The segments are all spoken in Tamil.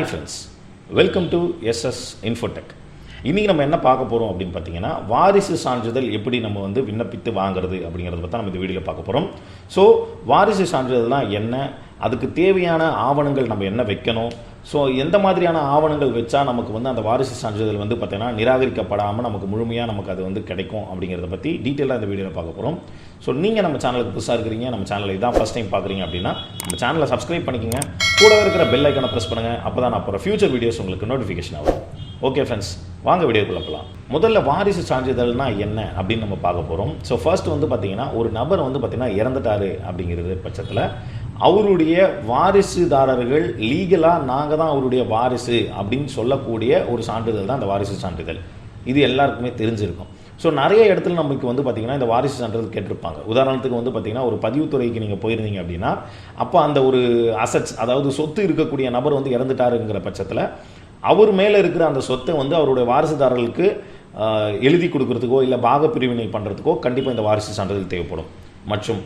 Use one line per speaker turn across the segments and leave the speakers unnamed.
Hi friends welcome to SS Infotech இன்றைக்கி நம்ம என்ன பார்க்க போகிறோம் அப்படின்னு பார்த்தீங்கன்னா வாரிசு சான்றிதழ் எப்படி நம்ம வந்து விண்ணப்பித்து வாங்குறது அப்படிங்கிறத பற்றி நம்ம இந்த வீடியோவில் பார்க்க போகிறோம் ஸோ வாரிசு சான்றிதழ்னா என்ன? அதுக்கு தேவையான ஆவணங்கள் நம்ம என்ன வைக்கணும்? ஸோ எந்த மாதிரியான ஆவணங்கள் வச்சா நமக்கு வந்து அந்த வாரிசு சான்றிதழ் வந்து பார்த்தீங்கன்னா நிராகரிக்கப்படாமல் நமக்கு முழுமையாக நமக்கு அது வந்து கிடைக்கும் அப்படிங்கிறத பற்றி டீட்டெயிலாக இந்த வீடியோவில் பார்க்க போகிறோம் ஸோ நீங்கள் நம்ம சேனலுக்கு புதுசாக இருக்கிறீங்க நம்ம சேனலை இதான் ஃபஸ்ட் டைம் பார்க்குறீங்க அப்படின்னா நம்ம சேனலை சப்ஸ்கிரைப் பண்ணிக்கங்க. கூடவே இருக்கிற பெல் ஐக்கனை ப்ரெஸ் பண்ணுங்கள் அப்போ தான் நான் போகிற ஃபியூச்சர் வீடியோஸ் உங்களுக்கு நோட்டிஃபிகேஷன் ஆகும். ஓகே ஃப்ரெண்ட்ஸ் வாங்க வீடியோக்குள்ள போகலாம் முதல்ல வாரிசு சான்றிதழ்னா என்ன அப்படின்னு நம்ம பார்க்க போகிறோம் ஸோ ஃபர்ஸ்ட் வந்து பார்த்தீங்கன்னா ஒரு நபர் வந்து பார்த்தீங்கன்னா இறந்துட்டாரு அப்படிங்கிறது பட்சத்தில் அவருடைய வாரிசுதாரர்கள் லீகலாக நாங்கள் தான் அவருடைய வாரிசு அப்படின்னு சொல்லக்கூடிய ஒரு சான்றிதழ் தான் அந்த வாரிசு சான்றிதழ். இது எல்லாருக்குமே தெரிஞ்சிருக்கும். ஸோ நிறைய இடத்துல நமக்கு வந்து பார்த்திங்கன்னா இந்த வாரிசு சான்றிதழ் கேட்டிருப்பாங்க. உதாரணத்துக்கு வந்து பார்த்திங்கன்னா ஒரு பதிவுத்துறைக்கு நீங்கள் போயிருந்தீங்க அப்படின்னா அப்போ அந்த ஒரு அசட்ஸ் அதாவது சொத்து இருக்கக்கூடிய நபர் வந்து இறந்துட்டாருங்கிற பட்சத்தில் அவர் மேலே இருக்கிற அந்த சொத்தை வந்து அவருடைய வாரிசுதாரர்களுக்கு எழுதி கொடுக்கறதுக்கோ இல்லை பாக பிரிவினை பண்ணுறதுக்கோ கண்டிப்பாக இந்த வாரிசு சான்றிதழ் தேவைப்படும். மற்றும்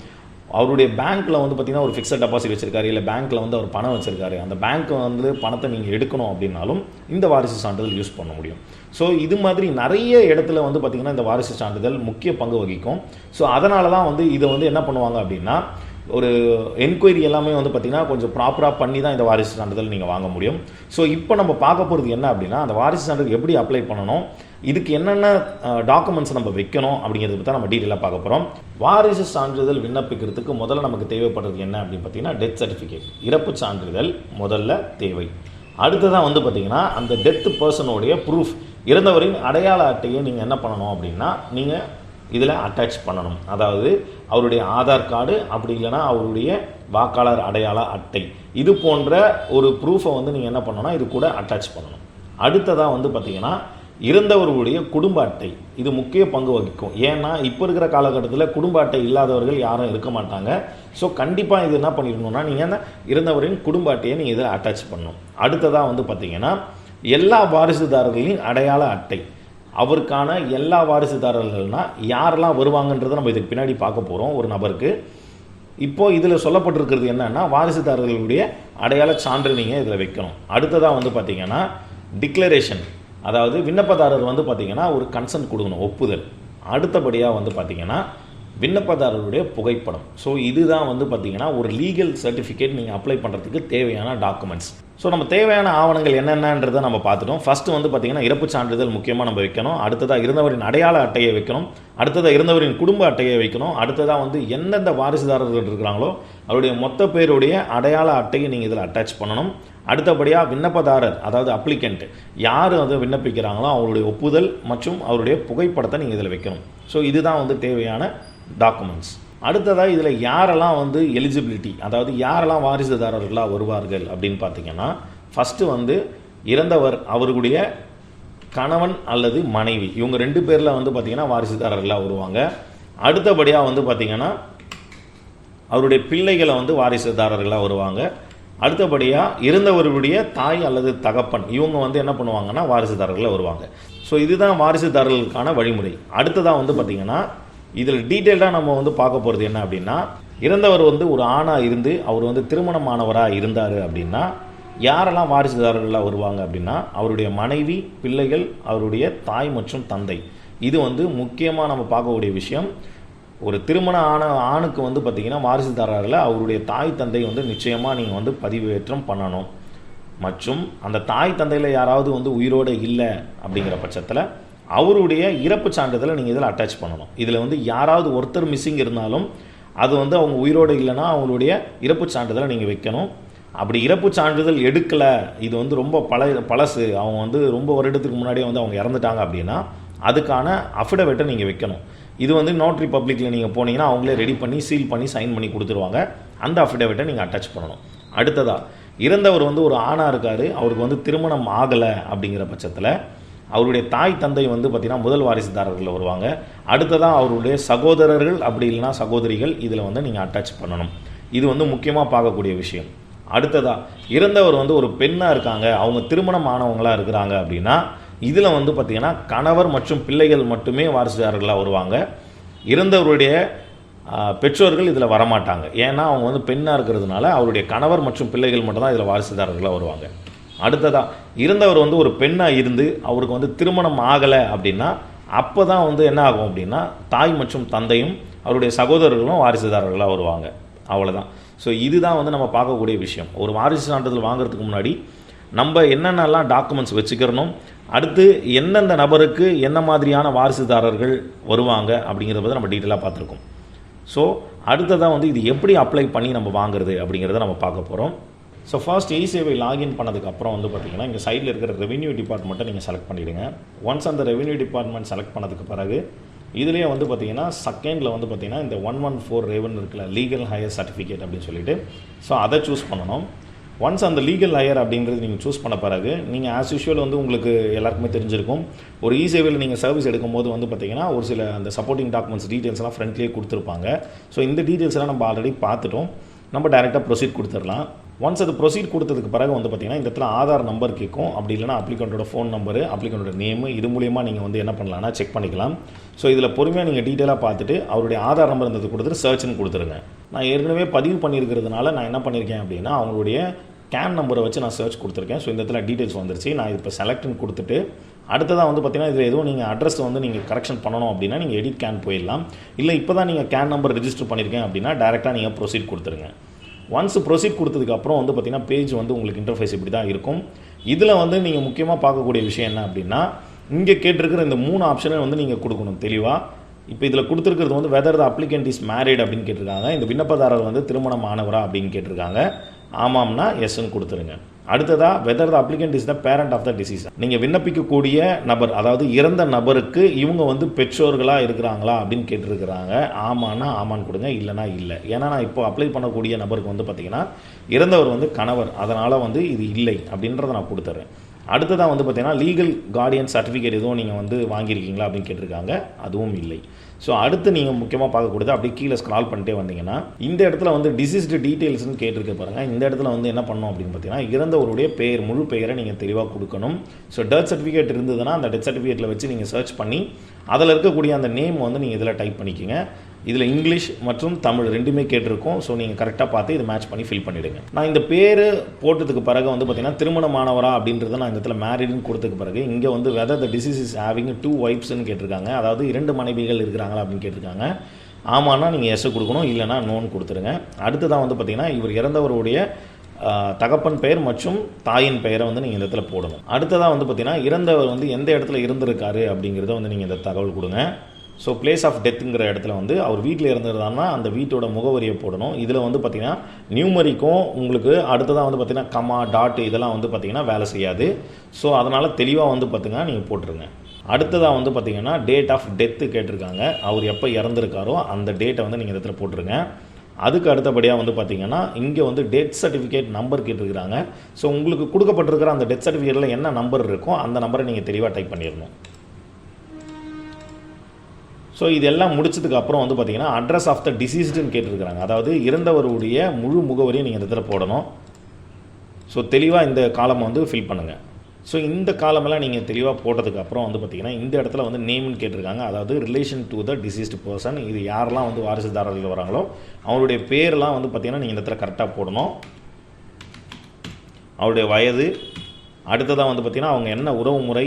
அவருடைய பேங்க்கில் வந்து பார்த்திங்கன்னா ஒரு ஃபிக்ஸட் டெபாசிட் வச்சிருக்காரு இல்லை பேங்க்கில் வந்து அவர் பணம் வச்சிருக்காரு. அந்த பேங்க் வந்து பணத்தை நீங்கள் எடுக்கணும் அப்படின்னாலும் இந்த வாரிசு சான்றிதழ் யூஸ் பண்ண முடியும். ஸோ இது மாதிரி நிறைய இடத்துல வந்து பார்த்திங்கன்னா இந்த வாரிசு சான்றிதழ் முக்கிய பங்கு வகிக்கும். ஸோ அதனால தான் வந்து இதை வந்து என்ன பண்ணுவாங்க அப்படின்னா ஒரு என்கொயரி எல்லாமே வந்து பார்த்திங்கன்னா கொஞ்சம் ப்ராப்பராக பண்ணி தான் இந்த வாரிசு சான்றிதழ் நீங்கள் வாங்க முடியும். ஸோ இப்போ நம்ம பார்க்க போகிறது என்ன அப்படின்னா அந்த வாரிசு சான்றிதழ் எப்படி அப்ளை பண்ணணும் இதுக்கு என்னென்ன டாக்குமெண்ட்ஸ் நம்ம வைக்கணும் அப்படிங்கிறத பற்றி நம்ம டீட்டெயிலாக பார்க்க போகிறோம் வாரிசு சான்றிதழ் விண்ணப்பிக்கிறதுக்கு முதல்ல நமக்கு தேவைப்படுறது என்ன அப்படின்னு பார்த்தீங்கன்னா டெத் சர்டிஃபிகேட் இறப்பு சான்றிதழ் முதல்ல தேவை. அடுத்ததாக வந்து பார்த்தீங்கன்னா அந்த டெத்து பர்சனுடைய ப்ரூஃப் இறந்தவரின் அடையாள அட்டையை நீங்கள் என்ன பண்ணணும் அப்படின்னா நீங்கள் இதில் அட்டாச் பண்ணணும். அதாவது அவருடைய ஆதார் கார்டு அப்படி இல்லைன்னா அவருடைய வாக்காளர் அடையாள அட்டை. இது போன்ற ஒரு ப்ரூஃபை வந்து நீங்கள் என்ன பண்ணணும்னா இது கூட அட்டாச் பண்ணணும். அடுத்ததாக வந்து பார்த்தீங்கன்னா இறந்தவர்களுடைய குடும்ப அட்டை. இது முக்கிய பங்கு வகிக்கும். ஏன்னா இப்போ இருக்கிற காலகட்டத்தில் குடும்ப அட்டை இல்லாதவர்கள் யாரும் இருக்க மாட்டாங்க. ஸோ கண்டிப்பாக இது என்ன பண்ணிடணும்னா நீங்கள் அந்த இறந்தவரின் குடும்ப அட்டையை நீங்கள் இதை அட்டாச் பண்ணணும். அடுத்ததாக வந்து பார்த்தீங்கன்னா எல்லா வாரிசுதாரர்களின் அடையாள அட்டை. அவருக்கான எல்லா வாரிசுதாரர்கள்னா யாரெல்லாம் வருவாங்கன்றதை நம்ம இதுக்கு பின்னாடி பார்க்க போகிறோம் ஒரு நபருக்கு. இப்போது இதில் சொல்லப்பட்டிருக்கிறது என்னென்னா வாரிசுதாரர்களுடைய அடையாள சான்று நீங்கள் இதில் வைக்கணும். அடுத்ததாக வந்து பார்த்தீங்கன்னா டிக்ளரேஷன் அதாவது விண்ணப்பதாரர் வந்து பார்த்தீங்கன்னா ஒரு கன்சன்ட் கொடுக்கணும் ஒப்புதல். அடுத்தபடியாக வந்து பார்த்தீங்கன்னா விண்ணப்பதாரருடைய புகைப்படம். ஸோ இதுதான் வந்து பார்த்தீங்கன்னா ஒரு லீகல் சர்டிஃபிகேட் நீங்கள் அப்ளை பண்ணுறதுக்கு தேவையான டாக்குமெண்ட்ஸ் ஸோ நம்ம தேவையான ஆவணங்கள் என்னென்னன்றதை நம்ம பார்த்துட்டோம். ஃபஸ்ட்டு வந்து பார்த்தீங்கன்னா இறப்பு சான்றிதழ் முக்கியமாக நம்ம வைக்கணும். அடுத்ததாக இருந்தவரின் அடையாள அட்டையை வைக்கணும். அடுத்ததாக இருந்தவரின் குடும்ப அட்டையை வைக்கணும். அடுத்ததாக வந்து எந்தெந்த வாரிசுதாரர்கள் இருக்கிறாங்களோ அவருடைய மொத்த பேருடைய அடையாள அட்டையை நீங்கள் இதில் அட்டாச் பண்ணணும். அடுத்தபடியாக விண்ணப்பதாரர் அதாவது அப்ளிகண்ட் யார் வந்து விண்ணப்பிக்கிறாங்களோ அவருடைய ஒப்புதல் மற்றும் அவருடைய புகைப்படத்தை நீங்கள் இதில் வைக்கணும். ஸோ இதுதான் வந்து தேவையான டாக்குமெண்ட்ஸ் அடுத்ததாக இதில் யாரெல்லாம் வந்து எலிஜிபிலிட்டி அதாவது யாரெல்லாம் வாரிசுதாரர்களாக வருவார்கள் அப்படின்னு பார்த்தீங்கன்னா ஃபஸ்ட்டு வந்து இறந்தவர் அவர்களுடைய கணவன் அல்லது மனைவி. இவங்க ரெண்டு பேரில் வந்து பார்த்தீங்கன்னா வாரிசுதாரர்களாக வருவாங்க. அடுத்தபடியாக வந்து பார்த்தீங்கன்னா அவருடைய பிள்ளைகளை வந்து வாரிசுதாரர்களாக வருவாங்க. அடுத்தபடியாக இருந்தவர்களுடைய தாய் அல்லது தகப்பன் இவங்க வந்து என்ன பண்ணுவாங்கன்னா வாரிசுதாரர்களாக வருவாங்க. ஸோ இதுதான் வாரிசுதாரர்களுக்கான வழிமுறை. அடுத்ததாக வந்து பார்த்திங்கன்னா இதில் டீட்டெயில்டாக நம்ம வந்து பார்க்க போகிறது என்ன அப்படின்னா இறந்தவர் வந்து ஒரு ஆணாக இருந்து அவர் வந்து திருமணமானவராக இருந்தார் அப்படின்னா யாரெல்லாம் வாரிசுதாரர்களாக வருவாங்க அப்படின்னா அவருடைய மனைவி பிள்ளைகள் அவருடைய தாய் மற்றும் தந்தை. இது வந்து முக்கியமாக நம்ம பார்க்கக்கூடிய விஷயம். ஒரு திருமணம் ஆன ஆணுக்கு வந்து பார்த்திங்கன்னா வாரிசுதாரரில் அவருடைய தாய் தந்தை வந்து நிச்சயமாக நீங்கள் வந்து பதிவேற்றம் பண்ணணும். மற்றும் அந்த தாய் தந்தையில் யாராவது வந்து உயிரோடு இல்லை அப்படிங்கிற பட்சத்தில் அவருடைய இறப்பு சான்றிதழை நீங்கள் இதில் அட்டாச் பண்ணணும். இதில் வந்து யாராவது ஒருத்தர் மிஸ்ஸிங் இருந்தாலும் அது வந்து அவங்க உயிரோடு இல்லைன்னா அவங்களுடைய இறப்பு சான்றிதழை நீங்கள் வைக்கணும். அப்படி இறப்பு சான்றிதழ் எடுக்கலை இது வந்து ரொம்ப பழ பழசு. அவங்க வந்து ரொம்ப வருடத்துக்கு முன்னாடியே வந்து அவங்க இறந்துட்டாங்க அப்படின்னா அதுக்கான அஃபிடவிட்டை நீங்கள் வைக்கணும். இது வந்து நோட்ரி பப்ளிக்கில் நீங்கள் போனீங்கன்னா அவங்களே ரெடி பண்ணி சீல் பண்ணி சைன் பண்ணி கொடுத்துருவாங்க. அந்த அஃபிடவிட்டை நீங்கள் அட்டாச் பண்ணணும். அடுத்ததாக இறந்தவர் வந்து ஒரு ஆணாக இருக்கார் அவருக்கு வந்து திருமணம் ஆகலை அப்படிங்கிற பட்சத்தில் அவருடைய தாய் தந்தை வந்து பார்த்திங்கன்னா முதல் வாரிசுதாரர்களில் வருவாங்க. அடுத்ததாக அவருடைய சகோதரர்கள் அப்படி இல்லைன்னா சகோதரிகள் இதில் வந்து நீங்கள் அட்டாச் பண்ணணும். இது வந்து முக்கியமாக பார்க்கக்கூடிய விஷயம். அடுத்ததாக இறந்தவர் வந்து ஒரு பெண்ணாக இருக்காங்க அவங்க திருமணம் ஆனவங்களாக இருக்கிறாங்க அப்படின்னா இதில் வந்து பார்த்திங்கன்னா கணவர் மற்றும் பிள்ளைகள் மட்டுமே வாரிசுதாரர்களாக வருவாங்க. இறந்தவருடைய பெற்றோர்கள் இதில் வரமாட்டாங்க. ஏன்னா அவங்க வந்து பெண்ணாக இருக்கிறதுனால அவருடைய கணவர் மற்றும் பிள்ளைகள் மட்டும்தான் இதில் வாரிசுதாரர்களாக வருவாங்க. அடுத்ததாக இருந்தவர் வந்து ஒரு பெண்ணாக இருந்து அவருக்கு வந்து திருமணம் ஆகலை அப்படின்னா அப்போ தான் வந்து என்ன ஆகும் அப்படின்னா தாய் மற்றும் தந்தையும் அவருடைய சகோதரர்களும் வாரிசுதாரர்களாக வருவாங்க. அவ்வளோதான் ஸோ இதுதான் வந்து நம்ம பார்க்கக்கூடிய விஷயம். ஒரு வாரிசு சான்றிதழ் வாங்குறதுக்கு முன்னாடி நம்ம என்னென்னலாம் டாக்குமெண்ட்ஸ் வச்சுக்கிறணும் அடுத்து எந்தெந்த நபருக்கு என்ன மாதிரியான வாரிசுதாரர்கள் வருவாங்க அப்படிங்கிறத பற்றி நம்ம டீட்டெயிலாக பார்த்துருக்கோம். ஸோ அடுத்ததாக வந்து இது எப்படி அப்ளை பண்ணி நம்ம வாங்குறது அப்படிங்கிறத நம்ம பார்க்க போகிறோம் ஸோ ஃபர்ஸ்ட் இ சேவை லாகின் பண்ணதுக்கு அப்புறம் வந்து பார்த்தீங்கன்னா இங்கே சைடில் இருக்கிற ரெவென்யூ டிபார்ட்மெண்ட்டை நீங்கள் செலக்ட் பண்ணிவிடுங்க ஒன்ஸ் அந்த ரெவென்யூ டிபார்ட்மெண்ட் செலக்ட் பண்ணதுக்கு பிறகு இதுலேயே வந்து பார்த்தீங்கன்னா செகண்டில் வந்து பார்த்தீங்கன்னா இந்த ஒன் ஒன் ஃபோர் ரேவன் இருக்குல்ல லீகல் ஹையர் சர்டிஃபிகேட் அப்படின்னு சொல்லிட்டு ஸோ அதை சூஸ் பண்ணணும். ஒன்ஸ் அந்த லீகல் ஹையர் அப்படிங்கிறது நீங்கள் சூஸ் பண்ண பிறகு நீங்கள் ஆஸ் யூஷுவல் வந்து உங்களுக்கு எல்லாருக்குமே தெரிஞ்சிருக்கும். ஒரு இ சேவையில் நீங்கள் சர்வீஸ் எடுக்கும்போது வந்து பார்த்தீங்கன்னா ஒரு சில அந்த சப்போர்ட்டிங் டாக்குமெண்ட்ஸ் டீட்டெயில்ஸ்லாம் ஃப்ரண்ட்லேயே கொடுத்துருப்பாங்க. ஸோ இந்த டீட்டெயில்ஸ்லாம் நம்ம ஆல்ரெடி பார்த்துட்டோம். நம்ம டேரெக்டாக ப்ரொசீட் கொடுத்துடலாம். ஒன்ஸ் அது ப்ரொசீட் கொடுத்ததுக்கு பிறகு வந்து பார்த்தீங்கன்னா இந்த இடத்துல ஆதார் நம்பர் கேட்கும் அப்படி இல்லைனா அப்ளிகண்ட்டோட ஃபோன் நம்பரு அப்ளிகண்ட்டோட நேமு இது மூலயமா நீங்கள் வந்து என்ன பண்ணலாம்னா செக் பண்ணிக்கலாம். ஸோ இதில் பொறுமையாக நீங்கள் டீட்டெயிலாக பார்த்துட்டு அவருடைய ஆதார் நம்பர் இருந்தது கொடுத்துட்டு சர்ச்னு கொடுத்துருங்க. நான் ஏற்கனவே பதிவு பண்ணியிருக்கிறதுனால நான் என்ன பண்ணியிருக்கேன் அப்படின்னா அவங்களுடைய கேன் நம்பரை வச்சு நான் சர்ச் கொடுத்துருக்கேன். ஸோ இந்த இடத்துல டீட்டெயில்ஸ் வந்துருச்சு. நான் இப்போ செலக்ட்னு கொடுத்துட்டு அடுத்ததாக வந்து பார்த்தீங்கன்னா இதில் எதுவும் நீங்கள் அட்ரஸ் வந்து நீங்கள் கரெக்ஷன் பண்ணணும் அப்படின்னா நீங்கள் எடிட் கேன் போயிடலாம். இல்லை இப்போ தான் நீங்கள் கேன் நம்பர் ரிஜிஸ்டர் பண்ணியிருக்கேன் அப்படின்னா டேரெக்டாக நீங்கள் ப்ரொசீட் கொடுத்துருங்க. ஒன்ஸ் ப்ரொசீட் கொடுத்ததுக்கப்புறம் வந்து பார்த்தீங்கன்னா பேஜ் வந்து உங்களுக்கு இன்டர்ஃபேஸ் இப்படி தான் இருக்கும். இதில் வந்து நீங்கள் முக்கியமாக பார்க்கக்கூடிய விஷயம் என்ன அப்படின்னா இங்கே கேட்டிருக்கிற இந்த மூணு ஆப்ஷனை வந்து நீங்கள் கொடுக்கணும் தெளிவாக இப்போ இதில் கொடுத்துருக்கிறது வந்து whether the applicant is married அப்படின்னு கேட்டிருக்காங்க. இந்த விண்ணப்பதாரர் வந்து திருமணம் ஆனவரா அப்படின்னு கேட்டிருக்காங்க. ஆமாம்னா எஸ்ன்னு கொடுத்துருங்க. அடுத்ததாக whether the applicant is the parent of the deceased நீங்கள் விண்ணப்பிக்கக்கூடிய நபர் அதாவது இறந்த நபருக்கு இவங்க வந்து பெற்றோர்களாக இருக்கிறாங்களா அப்படின்னு கேட்டிருக்கிறாங்க. ஆமான்னா ஆமான்னு கொடுங்க இல்லைனா இல்லை. ஏன்னா நான் இப்போ அப்ளை பண்ணக்கூடிய நபருக்கு வந்து பார்த்தீங்கன்னா இறந்தவர் வந்து கணவர். அதனால் வந்து இது இல்லை அப்படின்றத நான் கொடுத்துட்றேன் அடுத்ததாக வந்து பார்த்தீங்கன்னா லீகல் கார்டியன் சர்டிஃபிகேட் எதுவும் நீங்கள் வந்து வாங்கியிருக்கீங்களா அப்படின்னு கேட்டிருக்காங்க. அதுவும் இல்லை. ஸோ அடுத்து நீங்கள் முக்கியமாக பார்க்கக்கூடியது அப்படி கீழே ஸ்க்ரால் பண்ணிட்டே வந்தீங்கன்னா இந்த இடத்துல வந்து டிசீஸ்டு டீட்டெயில்ஸ்னு கேட்டிருக்க பாருங்கள் இந்த இடத்துல வந்து என்ன பண்ணும் அப்படின்னு பார்த்தீங்கன்னா இறந்தவருடைய பெயர் முழு பெயரை நீங்கள் தெளிவாக கொடுக்கணும். ஸோ டெத் சர்டிஃபிகேட் இருந்ததுன்னா அந்த டெத் சர்டிஃபிகேட்டில் வச்சு நீங்கள் சர்ச் பண்ணி அதில் இருக்கக்கூடிய அந்த நேம் வந்து நீங்கள் இதில் டைப் பண்ணிக்கோங்க. இதில் இங்கிலீஷ் மற்றும் தமிழ் ரெண்டுமே கேட்டிருக்கோம். ஸோ நீங்கள் கரெக்டாக பார்த்து இது மேட்ச் பண்ணி ஃபில் பண்ணிவிடுங்க நான் இந்த பேர் போட்டதுக்கு பிறகு வந்து பார்த்தீங்கன்னா திருமணமானவரா அப்படின்றத நான் இந்த இடத்துல மேரிடுன்னு கொடுத்ததுக்கு பிறகு இங்கே வந்து whether the deceased is having two ஒய்ஃப்ஸ்ன்னு கேட்டிருக்காங்க. அதாவது இரண்டு மனைவிகள் இருக்கிறாங்களா அப்படின்னு கேட்டிருக்காங்க. ஆமான்னா நீங்கள் எஸ்ஸை கொடுக்கணும் இல்லைனா நோன் கொடுத்துருங்க. அடுத்ததான் வந்து பார்த்தீங்கன்னா இவர் இறந்தவருடைய தகப்பன் பெயர் மற்றும் தாயின் பெயரை வந்து நீங்கள் இந்த இடத்துல போடணும். அடுத்ததாக வந்து பார்த்தீங்கன்னா இறந்தவர் வந்து எந்த இடத்துல இருந்திருக்காரு அப்படிங்கிறத வந்து நீங்கள் இந்த தகவல் கொடுங்க. ஸோ பிளேஸ் ஆஃப் டெத்துங்கிற இடத்துல வந்து அவர் வீட்டில் இருந்திருந்தாருன்னா அந்த வீட்டோட முகவரியை போடணும். இதில் வந்து பார்த்திங்கன்னா நியூமரிக்கும் உங்களுக்கு அடுத்ததாக வந்து பார்த்தீங்கன்னா கமா டாட் இதெல்லாம் வந்து பார்த்தீங்கன்னா வேலை செய்யாது. ஸோ அதனால் தெளிவாக வந்து பார்த்திங்கன்னா நீங்கள் போட்டுருங்க. அடுத்ததாக வந்து பார்த்தீங்கன்னா டேட் ஆஃப் டெத்து கேட்டிருக்காங்க. அவர் எப்போ இறந்துருக்காரோ அந்த டேட்டை வந்து நீங்கள் இந்த இடத்துல போட்டுருங்க. அதுக்கு அடுத்தபடியாக வந்து பார்த்தீங்கன்னா இங்கே வந்து டெத் சர்டிஃபிகேட் நம்பர் கேட்டிருக்கிறாங்க. ஸோ உங்களுக்கு கொடுக்கப்பட்டிருக்கிற அந்த டெத் சர்டிஃபிகேட்டில் என்ன நம்பர் இருக்கோ அந்த நம்பரை நீங்கள் தெளிவாக டைப் பண்ணிடணும். ஸோ இதெல்லாம் முடிச்சதுக்கு அப்புறம் வந்து பார்த்தீங்கன்னா அட்ரஸ் ஆஃப் த டிசீஸ்டுன்னு கேட்டிருக்கிறாங்க. அதாவது இறந்தவருடைய முழு முகவரியை நீங்கள் இந்த இடத்துல போடணும். ஸோ தெளிவாக இந்த காலம் வந்து ஃபில் பண்ணுங்கள் ஸோ இந்த காலமெல்லாம் நீங்கள் தெளிவாக போட்டதுக்கு அப்புறம் வந்து பார்த்தீங்கன்னா இந்த இடத்துல வந்து நேம்னு கேட்டிருக்காங்க. அதாவது relation to the deceased person இது யாரெல்லாம் வந்து வாரிசுதாரர்கள் வராங்களோ அவங்களுடைய பேர்லாம் வந்து பார்த்தீங்கன்னா நீங்கள் இந்த இடத்துல கரெக்டாக போடணும். அவருடைய வயது அடுத்ததாக வந்து பார்த்தீங்கன்னா அவங்க என்ன உறவு முறை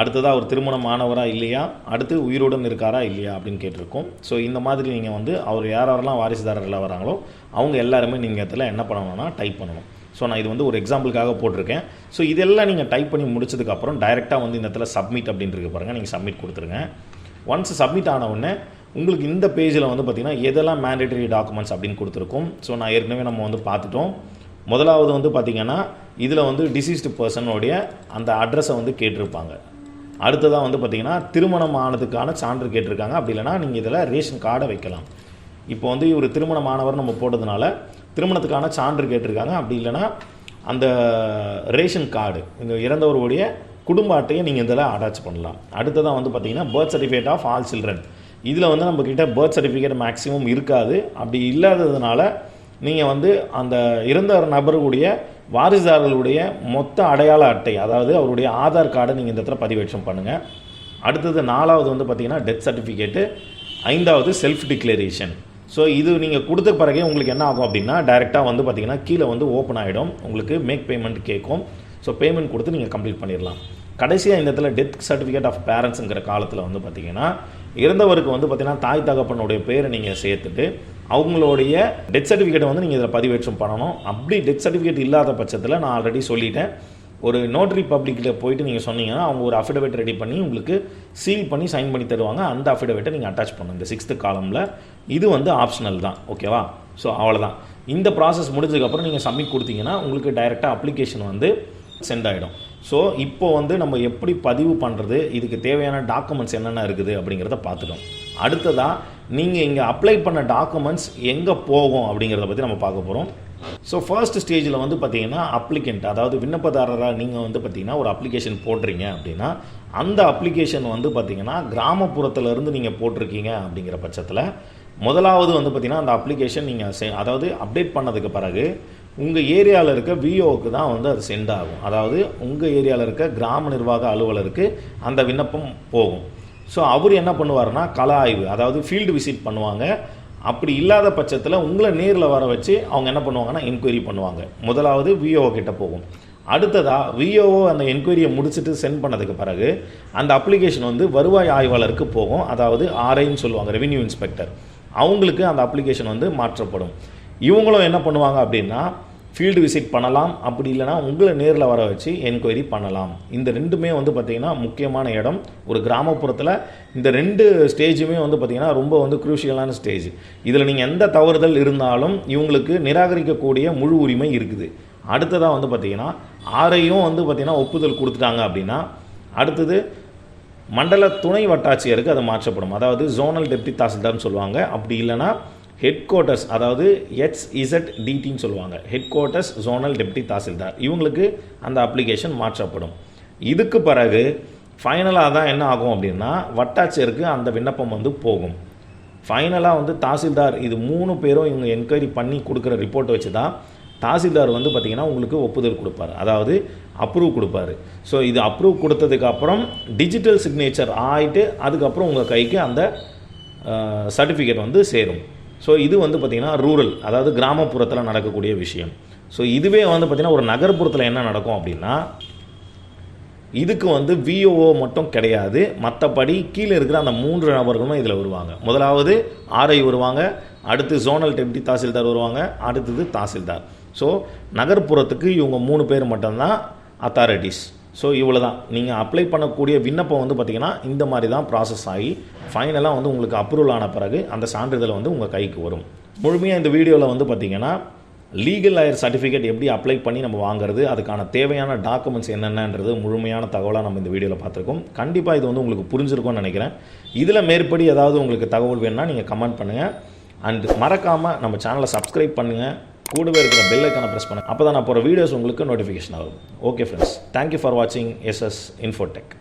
அடுத்ததாக அவர் திருமணம் ஆனவரா இல்லையா? அடுத்து உயிருடன் இருக்காரா இல்லையா? அப்படின்னு கேட்டிருக்கோம். ஸோ இந்த மாதிரி நீங்கள் வந்து அவர் யார் யாரெல்லாம் வாரிசுதாரர்களாக வராங்களோ அவங்க எல்லாருமே நீங்கள் இடத்துல என்ன பண்ணணும்னா டைப் பண்ணணும். ஸோ நான் இது வந்து ஒரு எக்ஸாம்பிளுக்காக போட்டிருக்கேன். ஸோ இதெல்லாம் நீங்கள் டைப் பண்ணி முடிச்சதுக்கப்புறம் டைரெக்டாக வந்து இந்த இடத்துல சப்மிட் அப்படின்னு இருக்க பாருங்கள் நீங்கள் சப்மிட் கொடுத்துருங்க. ஒன்ஸ் சப்மிட் ஆன உடனே உங்களுக்கு இந்த பேஜில் வந்து பார்த்தீங்கன்னா எதெல்லாம் மேண்டேட்டரி டாக்குமெண்ட்ஸ் அப்படின்னு கொடுத்துருக்கோம்? ஸோ நான் ஏற்கனவே நம்ம வந்து பார்த்துட்டோம். முதலாவது வந்து பார்த்தீங்கன்னா இதில் வந்து டிசீஸ்டு பர்சனுடைய அந்த அட்ரஸை வந்து கேட்டிருப்பாங்க. அடுத்ததாக வந்து பார்த்தீங்கன்னா திருமணம் ஆனதுக்கான சான்று கேட்டிருக்காங்க. அப்படி இல்லைன்னா நீங்கள் இதில் ரேஷன் கார்டை வைக்கலாம். இப்போ வந்து இவர் திருமணமானவர் நம்ம போட்டதுனால திருமணத்துக்கான சான்று கேட்டிருக்காங்க. அப்படி இல்லைன்னா அந்த ரேஷன் கார்டு இந்த இறந்தவருடைய குடும்ப அட்டையை நீங்கள் இதில் அட்டாச் பண்ணலாம். அடுத்ததாக வந்து பார்த்தீங்கன்னா birth certificate of all children இதில் வந்து நம்மக்கிட்ட பர்த் சர்டிஃபிகேட் மேக்ஸிமம் இருக்காது. அப்படி இல்லாததுனால நீங்கள் வந்து அந்த இறந்த நபருடைய வாரிசார்களுடைய மொத்த அடையாள அட்டை அதாவது அவருடைய ஆதார் கார்டை நீங்கள் இந்த இடத்துல பதிவேற்றம் பண்ணுங்கள் அடுத்தது நாலாவது வந்து பார்த்தீங்கன்னா டெத் சர்டிஃபிகேட்டு ஐந்தாவது செல்ஃப் டிக்ளரேஷன் ஸோ இது நீங்கள் கொடுத்த பிறகே உங்களுக்கு என்ன ஆகும் அப்படின்னா டைரெக்டாக வந்து பார்த்தீங்கன்னா கீழே வந்து ஓப்பன் ஆகிடும் உங்களுக்கு மேக் பேமெண்ட் கேட்கும். ஸோ பேமெண்ட் கொடுத்து நீங்கள் கம்ப்ளீட் பண்ணிடலாம். கடைசியாக இந்த இடத்துல டெத் சர்டிஃபிகேட் ஆஃப் பேரண்ட்ஸுங்கிற காலத்தில் வந்து பார்த்தீங்கன்னா இறந்தவருக்கு வந்து பார்த்திங்கன்னா தாய் தகப்பனுடைய பேரை நீங்கள் சேர்த்துட்டு அவங்களுடைய டெத் சர்டிஃபிகேட்டை வந்து நீங்கள் இதில் பதிவேற்றம் பண்ணணும். அப்படி டெத் சர்டிஃபிகேட் இல்லாத பட்சத்தில் நான் ஆல்ரெடி சொல்லிட்டேன். ஒரு நோட்டரி பப்ளிக்கில் போயிட்டு நீங்கள் சொன்னீங்கன்னா அவங்க ஒரு அஃபிடவிட் ரெடி பண்ணி உங்களுக்கு சீல் பண்ணி சைன் பண்ணி தருவாங்க. அந்த அஃபிடவிட்டை நீங்கள் அட்டாச் பண்ணுங்க இந்த சிக்ஸ்த்து காலமில் இது வந்து ஆப்ஷனல் தான். ஓகேவா ஸோ அவ்வளோதான் இந்த ப்ராசஸ் முடிஞ்சதுக்கப்புறம் நீங்கள் சப்மிட் கொடுத்தீங்கன்னா உங்களுக்கு டைரெக்டாக அப்ளிகேஷன் வந்து சென்ட் ஆகிடும் ஸோ இப்போ வந்து நம்ம எப்படி பதிவு பண்ணுறது இதுக்கு தேவையான டாக்குமெண்ட்ஸ் என்னென்ன இருக்குது அப்படிங்கிறத பார்த்துட்டோம் அடுத்ததாக நீங்கள் இங்கே அப்ளை பண்ண டாக்குமெண்ட்ஸ் எங்கே போகும் அப்படிங்கிறத பற்றி நம்ம பார்க்க போகிறோம் ஸோ ஃபர்ஸ்ட் ஸ்டேஜில் வந்து பார்த்தீங்கன்னா அப்ளிகண்ட் அதாவது விண்ணப்பதாரராக நீங்கள் வந்து பார்த்தீங்கன்னா ஒரு அப்ளிகேஷன் போடுறீங்க அப்படின்னா அந்த அப்ளிகேஷன் வந்து பார்த்தீங்கன்னா கிராமப்புறத்துலேருந்து நீங்கள் போட்டிருக்கீங்க அப்படிங்கிற பட்சத்தில் முதலாவது வந்து பார்த்தீங்கன்னா அந்த அப்ளிகேஷன் நீங்கள் அதாவது அப்டேட் பண்ணதுக்கு பிறகு உங்கள் ஏரியாவில் இருக்க விஓவுக்கு தான் வந்து அது சென்ட் ஆகும். அதாவது உங்கள் ஏரியாவில் இருக்க கிராம நிர்வாக அலுவலருக்கு அந்த விண்ணப்பம் போகும். ஸோ அவர் என்ன பண்ணுவாருன்னா கல ஆய்வு அதாவது ஃபீல்டு விசிட் பண்ணுவாங்க. அப்படி இல்லாத பட்சத்தில் உங்களை நேரில் வர வச்சு அவங்க என்ன பண்ணுவாங்கன்னா என்கொயரி பண்ணுவாங்க. முதலாவது விஓ கிட்ட போகும். அடுத்ததாக விஓஓ அந்த என்கொயரியை முடிச்சுட்டு சென்ட் பண்ணதுக்கு பிறகு அந்த அப்ளிகேஷன் வந்து வருவாய் ஆய்வாளருக்கு போகும். அதாவது ஆர்ஐன்னு சொல்லுவாங்க ரெவென்யூ இன்ஸ்பெக்டர் அவங்களுக்கு அந்த அப்ளிகேஷன் வந்து மாற்றப்படும். இவங்களும் என்ன பண்ணுவாங்க அப்படின்னா ஃபீல்டு விசிட் பண்ணலாம். அப்படி இல்லைனா உங்களை நேரில் வர வச்சு என்கொயரி பண்ணலாம். இந்த ரெண்டுமே வந்து பார்த்திங்கன்னா முக்கியமான இடம். ஒரு கிராமப்புறத்தில் இந்த ரெண்டு ஸ்டேஜுமே வந்து பார்த்திங்கன்னா ரொம்ப வந்து குரூஷியலான ஸ்டேஜ் இதில் நீங்கள் எந்த தவறுதல் இருந்தாலும் இவங்களுக்கு நிராகரிக்கக்கூடிய முழு உரிமை இருக்குது. அடுத்ததாக வந்து பார்த்திங்கன்னா ஆரையும் வந்து பார்த்திங்கன்னா ஒப்புதல் கொடுத்துட்டாங்க அப்படின்னா அடுத்தது மண்டல துணை வட்டாட்சியருக்கு அது மாற்றப்படும். அதாவது ஜோனல் டெப்டி தாசில்தார்னு சொல்லுவாங்க. அப்படி இல்லைனா ஹெட் குவார்ட்டர்ஸ் அதாவது எக்ஸ் இசட் டிடின்னு சொல்லுவாங்க. Head quarters zonal deputy tahsildar இவங்களுக்கு அந்த அப்ளிகேஷன் மாற்றப்படும். இதுக்கு பிறகு ஃபைனலாக தான் என்ன ஆகும் அப்படின்னா வட்டாட்சியருக்கு அந்த விண்ணப்பம் வந்து போகும். ஃபைனலாக வந்து தாசில்தார் இது மூணு பேரும் இவங்க என்கொயரி பண்ணி கொடுக்குற ரிப்போர்ட்டை வச்சு தான் தாசில்தார் வந்து பார்த்திங்கன்னா உங்களுக்கு ஒப்புதல் கொடுப்பாரு. அதாவது அப்ரூவ் கொடுப்பாரு. ஸோ இது அப்ரூவ் கொடுத்ததுக்கப்புறம் டிஜிட்டல் சிக்னேச்சர் ஆகிட்டு அதுக்கப்புறம் உங்கள் கைக்கு அந்த சர்டிஃபிகேட் வந்து சேரும். ஸோ இது வந்து பார்த்திங்கன்னா ரூரல் அதாவது கிராமப்புறத்தில் நடக்கக்கூடிய விஷயம். ஸோ இதுவே வந்து பார்த்திங்கன்னா ஒரு நகர்ப்புறத்தில் என்ன நடக்கும் அப்படின்னா இதுக்கு வந்து விஓஓ மட்டும் கிடையாது. மற்றபடி கீழே இருக்கிற அந்த மூன்று நபர்களும் இதில் வருவாங்க. முதலாவது ஆர்ஐ வருவாங்க. அடுத்து ஜோனல் டெப்டி தாசில்தார் வருவாங்க. அடுத்தது தாசில்தார். ஸோ நகர்ப்புறத்துக்கு இவங்க மூணு பேர் மட்டும்தான் அத்தாரிட்டிஸ் ஸோ இவ்வளோ தான் நீங்கள் அப்ளை பண்ணக்கூடிய விண்ணப்பம் வந்து பார்த்திங்கன்னா இந்த மாதிரி தான் ப்ராசஸ் ஆகி ஃபைனலாக வந்து உங்களுக்கு அப்ரூவல் ஆன பிறகு அந்த சான்றிதழ் வந்து உங்கள் கைக்கு வரும். முழுமையாக இந்த வீடியோவில் வந்து பார்த்திங்கன்னா லீகல் லாயர் சர்டிஃபிகேட் எப்படி அப்ளை பண்ணி நம்ம வாங்குறது அதுக்கான தேவையான டாக்குமெண்ட்ஸ் என்னென்னன்றது முழுமையான தகவலாக நம்ம இந்த வீடியோவில் பார்த்துருக்கோம். கண்டிப்பாக இது வந்து உங்களுக்கு புரிஞ்சிருக்கும்னு நினைக்கிறேன். இதில் மேற்படி ஏதாவது உங்களுக்கு தகவல் வேணும்னா நீங்கள் கமெண்ட் பண்ணுங்கள் அண்ட் மறக்காமல் நம்ம சேனலை சப்ஸ்கிரைப் பண்ணுங்கள் கூடவே இருக்கிற பெல் ஐக்கானை ப்ரெஸ் பண்ணுங்கள் அப்போ தான் நான் போகிற வீடியோஸ் உங்களுக்கு நோட்டிஃபிகேஷன் ஆகும். Okay friends thank you for வாட்சிங் எஸ்எஸ் இன்ஃபோடெக்